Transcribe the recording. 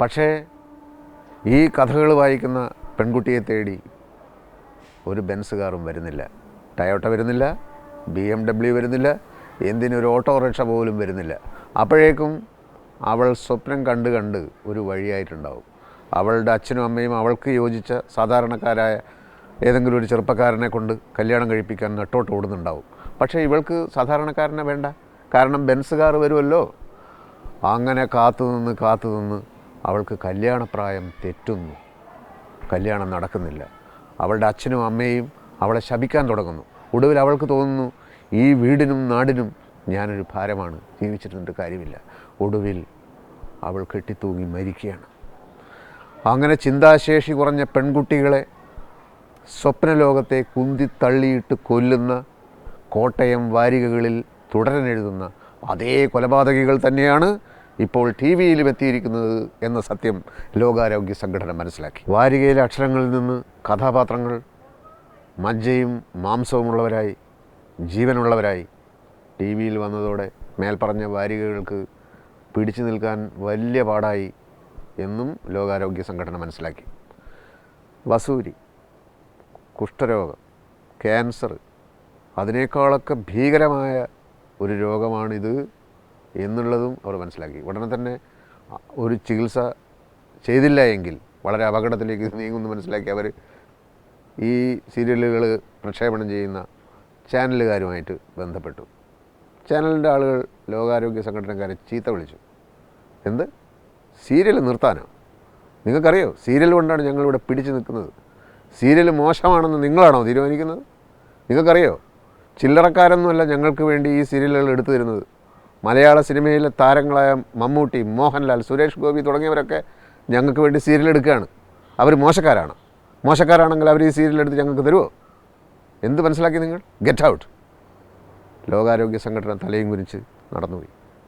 പക്ഷേ ഈ കഥകൾ വായിക്കുന്ന പെൺകുട്ടിയെ തേടി ഒരു ബെൻസ് കാറും വരുന്നില്ല. ടയോട്ട വരുന്നില്ല ബി എം ഡബ്ല്യു വരുന്നില്ല എന്തിനൊരു ഓട്ടോറിക്ഷ പോലും വരുന്നില്ല. അപ്പോഴേക്കും അവൾ സ്വപ്നം കണ്ട് കണ്ട് ഒരു വഴിയായിട്ടുണ്ടാവും. അവളുടെ അച്ഛനും അമ്മയും അവൾക്ക് യോജിച്ച സാധാരണക്കാരായ ഏതെങ്കിലും ഒരു ചെറുപ്പക്കാരനെ കൊണ്ട് കല്യാണം കഴിപ്പിക്കാൻ നെട്ടോട്ട് ഓടുന്നുണ്ടാവും. പക്ഷേ ഇവൾക്ക് സാധാരണക്കാരനെ വേണ്ട. കാരണം ബെൻസ് കാർ വരുമല്ലോ. അങ്ങനെ കാത്തു നിന്ന് കാത്തു നിന്ന് അവൾക്ക് കല്യാണപ്രായം തെറ്റുന്നു. കല്യാണം നടക്കുന്നില്ല. അവളുടെ അച്ഛനും അമ്മയും അവളെ ശപിക്കാൻ തുടങ്ങുന്നു. ഒടുവിൽ അവൾക്ക് തോന്നുന്നു ഈ വീടിനും നാടിനും ഞാനൊരു ഭാരമാണ്. ജീവിച്ചിട്ടുണ്ട് കാര്യമില്ല. ഒടുവിൽ അവൾ കെട്ടിത്തൂങ്ങി മരിക്കുകയാണ്. അങ്ങനെ ചിന്താശേഷി കുറഞ്ഞ പെൺകുട്ടികളെ സ്വപ്നലോകത്തെ കുന്തി തള്ളിയിട്ട് കൊല്ലുന്ന കോട്ടയം വാരികകളിൽ തുടരനെഴുതുന്ന അതേ കൊലപാതകികൾ തന്നെയാണ് ഇപ്പോൾ ടി വിയിലും എത്തിയിരിക്കുന്നത് എന്ന സത്യം ലോകാരോഗ്യ സംഘടന മനസ്സിലാക്കി. വാരികയിലെ അക്ഷരങ്ങളിൽ നിന്ന് കഥാപാത്രങ്ങൾ മജ്ജയും മാംസവുമുള്ളവരായി ജീവനുള്ളവരായി ടി വിയിൽ വന്നതോടെ മേൽപ്പറഞ്ഞ വാരികകൾക്ക് പിടിച്ചു നിൽക്കാൻ വലിയ പാടായി എന്നും ലോകാരോഗ്യ സംഘടന മനസ്സിലാക്കി. വസൂരി കുഷ്ഠരോഗം ക്യാൻസർ അതിനേക്കാളൊക്കെ ഭീകരമായ ഒരു രോഗമാണിത്. എന്നുള്ളതും അവർ മനസ്സിലാക്കി. ഉടനെ തന്നെ ഒരു ചികിത്സ ചെയ്തില്ല എങ്കിൽ വളരെ അപകടത്തിലേക്ക് നീങ്ങുമെന്ന് മനസ്സിലാക്കി അവർ ഈ സീരിയലുകൾ പ്രക്ഷേപണം ചെയ്യുന്ന ചാനലുകാരുമായിട്ട് ബന്ധപ്പെട്ടു. ചാനലിന്റെ ആളുകൾ ലോകാരോഗ്യ സംഘടനക്കാരെ ചീത്ത വിളിച്ചു. എന്ത്? സീരിയൽ നിർത്താനോ? നിങ്ങൾക്കറിയോ? സീരിയൽ കൊണ്ടാണ് ഞങ്ങളിവിടെ പിടിച്ചു നിൽക്കുന്നത്. സീരിയൽ മോശമാണെന്ന് നിങ്ങളാണോ തീരുമാനിക്കുന്നത്? നിങ്ങൾക്കറിയോ? ചില്ലറക്കാരൊന്നുമല്ല ഞങ്ങൾക്ക് വേണ്ടി ഈ സീരിയലുകൾ എടുത്തു തരുന്നത്. മലയാള സിനിമയിലെ താരങ്ങളായ മമ്മൂട്ടി മോഹൻലാൽ സുരേഷ് ഗോപി തുടങ്ങിയവരൊക്കെ ഞങ്ങൾക്ക് വേണ്ടി സീരിയൽ എടുക്കുകയാണ്. അവർ മോശക്കാരാണ്. മോശക്കാരാണെങ്കിൽ അവർ ഈ സീരിയൽ എടുത്ത് ഞങ്ങൾക്ക് തരുമോ എന്ത് മനസ്സിലാക്കി നിങ്ങൾ? ഗെറ്റ് ഔട്ട് ലോകാരോഗ്യ സംഘടന തലയും കുരിച്ച് നടന്നുപോയി.